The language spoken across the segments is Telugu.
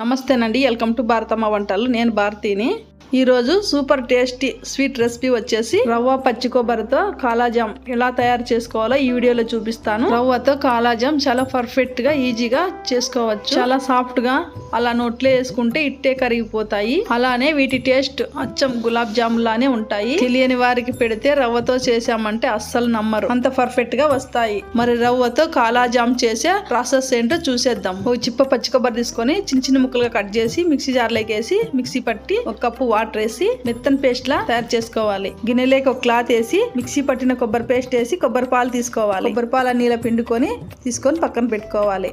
నమస్తేనండి. వెల్కమ్ టు భారతమ్మ వంటలు. నేను భారతీని. ఈరోజు సూపర్ టేస్టీ స్వీట్ రెసిపీ వచ్చేసి రవ్వ పచ్చి కొబ్బరితో కాలాజామ్ ఎలా తయారు చేసుకోవాలో ఈ వీడియోలో చూపిస్తాను. రవ్వతో కాలాజామ్ చాలా పర్ఫెక్ట్గా ఈజీగా చేసుకోవచ్చు. చాలా సాఫ్ట్గా అలా నోట్లో వేసుకుంటే ఇట్టే కరిగిపోతాయి. అలానే వీటి టేస్ట్ అచ్చం గులాబ్ జామ్ లానే ఉంటాయి. తెలియని వారికి పెడితే రవ్వతో చేసామంటే అస్సలు నమ్మరు. అంత పర్ఫెక్ట్గా వస్తాయి. మరి రవ్వతో కాలాజామ్ చేసే ప్రాసెస్ ఏంటో చూసేద్దాం. ఒక చిప్ప పచ్చి కొబ్బరి తీసుకొని చిన్న చిన్న ముక్కలుగా కట్ చేసి మిక్సీ జార్లోకి వేసి మిక్సీ పట్టి ఒక కప్పు వాటర్ వేసి మెత్తని పేస్ట్ లా తయారు చేసుకోవాలి. గిన్నెలోకి ఒక క్లాత్ వేసి మిక్సీ పట్టిన కొబ్బరి పేస్ట్ వేసి కొబ్బరి పాలు తీసుకోవాలి. కొబ్బరి పాలు అన్నీ పిండుకొని తీసుకొని పక్కన పెట్టుకోవాలి.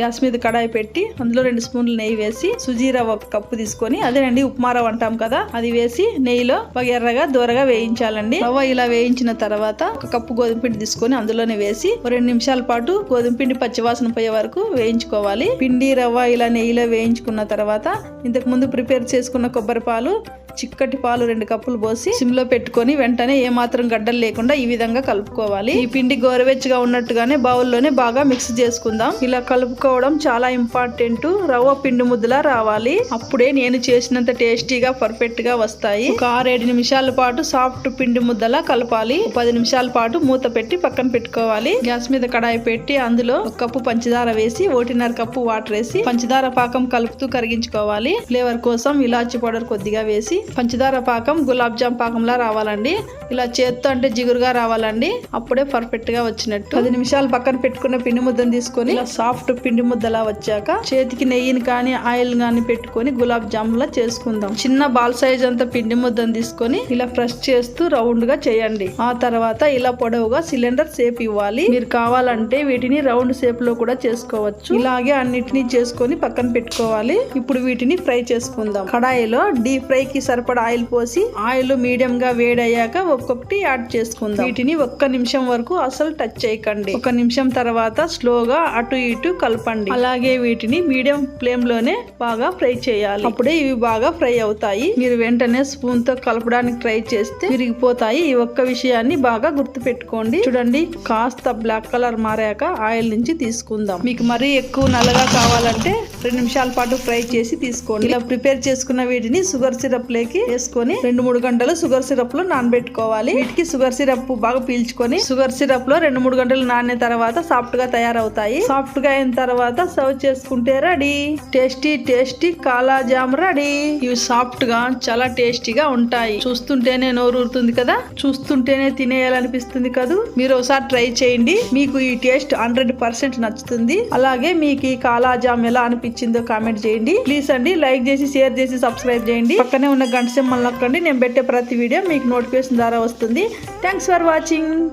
గ్యాస్ మీద కడాయి పెట్టి అందులో రెండు స్పూన్లు నెయ్యి వేసి సుజీ రవ్వ ఒక కప్పు తీసుకొని అదేనండి ఉప్మా రవ్వ అంటాం కదా అది వేసి నెయ్యిలో బాగా ఎర్రగా దూరగా వేయించాలండి. రవ్వ ఇలా వేయించిన తర్వాత ఒక కప్పు గోధుమ పిండి తీసుకొని అందులోనే వేసి రెండు నిమిషాల పాటు గోధుమ పిండి పచ్చివాసన పోయే వరకు వేయించుకోవాలి. పిండి రవ్వ ఇలా నెయ్యిలో వేయించుకున్న తర్వాత ఇంతకు ముందు ప్రిపేర్ చేసుకున్న కొబ్బరి పాలు చిక్కటి పాలు రెండు కప్పులు పోసి సిమ్లో పెట్టుకొని వెంటనే ఏ మాత్రం గడ్డలు లేకుండా ఈ విధంగా కలుపుకోవాలి. ఈ పిండి గోరువెచ్చగా ఉన్నట్టుగానే బౌల్లోనే బాగా మిక్స్ చేసుకుందాం. ఇలా చేసుకోవడం చాలా ఇంపార్టెంట్ రవ్వ పిండి ముద్దలా రావాలి. అప్పుడే నేను చేసినంత టేస్టీగా పర్ఫెక్ట్గా వస్తాయి. ఒక ఆరేడు నిమిషాల పాటు సాఫ్ట్ పిండి ముద్దలా కలపాలి. పది నిమిషాల పాటు మూత పెట్టి పక్కన పెట్టుకోవాలి. గ్యాస్ మీద కడాయి పెట్టి అందులో ఒక కప్పు పంచదార వేసి ఒకటిన్నర కప్పు వాటర్ వేసి పంచదార పాకం కలుపుతూ కరిగించుకోవాలి. ఫ్లేవర్ కోసం ఇలాచి పౌడర్ కొద్దిగా వేసి పంచదార పాకం గులాబ్ జామ్ పాకంలా రావాలండి. ఇలా చేత్తో అంటే జిగురుగా రావాలండి. అప్పుడే పర్ఫెక్ట్గా వచ్చినట్టు. పది నిమిషాలు పక్కన పెట్టుకున్న పిండి ముద్దను తీసుకొని ఇలా సాఫ్ట్ పిండి ముద్దలా వచ్చాక చేతికి నెయ్యిని కానీ ఆయిల్ కానీ పెట్టుకొని గులాబ్ జాములా చేసుకుందాం. చిన్న బాల్ సైజ్ అంత పిండి ముద్దను తీసుకొని ఇలా ప్రెస్ చేస్తూ రౌండ్గా చేయండి. ఆ తర్వాత ఇలా పొడవుగా సిలిండర్ షేప్ ఇవ్వాలి. మీరు కావాలంటే వీటిని రౌండ్ షేప్లో కూడా చేసుకోవచ్చు. ఇలాగే అన్నిటిని చేసుకొని పక్కన పెట్టుకోవాలి. ఇప్పుడు వీటిని ఫ్రై చేసుకుందాం. కడాయిలో డీప్ ఫ్రై కి సరిపడా ఆయిల్ పోసి ఆయిల్ మీడియం గా వేడయ్యాక ఒక్కొక్కటి యాడ్ చేసుకుందాం. వీటిని ఒక్క నిమిషం వరకు అసలు టచ్ చేయకండి. ఒక నిమిషం తర్వాత స్లోగా అటు ఇటు కలపండి అలాగే వీటిని మీడియం ఫ్లేమ్లోనే బాగా ఫ్రై చేయాలి. అప్పుడే ఇవి బాగా ఫ్రై అవుతాయి. మీరు వెంటనే స్పూన్తో కలపడానికి ట్రై చేస్తే విరిగిపోతాయి. ఈ ఒక్క విషయాన్ని బాగా గుర్తు పెట్టుకోండి చూడండి కాస్త బ్లాక్ కలర్ మారాక ఆయిల్ నుంచి తీసుకుందాం. మీకు మరీ ఎక్కువ నల్లగా కావాలంటే రెండు నిమిషాల పాటు ఫ్రై చేసి తీసుకోండి. ఇలా ప్రిపేర్ చేసుకున్న వీటిని షుగర్ సిరప్ లేకి వేసుకొని రెండు మూడు గంటలు షుగర్ సిరప్లో నానబెట్టుకోవాలి. వీటికి షుగర్ సిరప్ బాగా పీల్చుకొని షుగర్ సిరప్లో రెండు మూడు గంటలు నానిన తర్వాత సాఫ్ట్గా తయారవుతాయి. సాఫ్ట్గా అయిన తర్వాత సర్వ్ చేసుకుంటే రెడీ. Tasty tasty కాలాజామ్ ready. ఇవి సాఫ్ట్గా చాలా టేస్టీగా ఉంటాయి. చూస్తుంటేనే నోరు ఊరుతుంది కదా? చూస్తుంటేనే తినేయాలనిపిస్తుంది కదా? మీరు ఒకసారి ట్రై చేయండి. మీకు ఈ టేస్ట్ హండ్రెడ్ పర్సెంట్ నచ్చుతుంది. అలాగే మీకు ఈ కాలాజామ్ ఎలా అనిపించిందో కామెంట్ చేయండి. ప్లీజ్ అండి లైక్ చేసి షేర్ చేసి సబ్స్క్రైబ్ చేయండి. పక్కనే ఉన్న గంట సింబల్ నొక్కండి. నేను పెట్టే ప్రతి వీడియో మీకు నోటిఫికేషన్ ద్వారా వస్తుంది. Thanks for watching.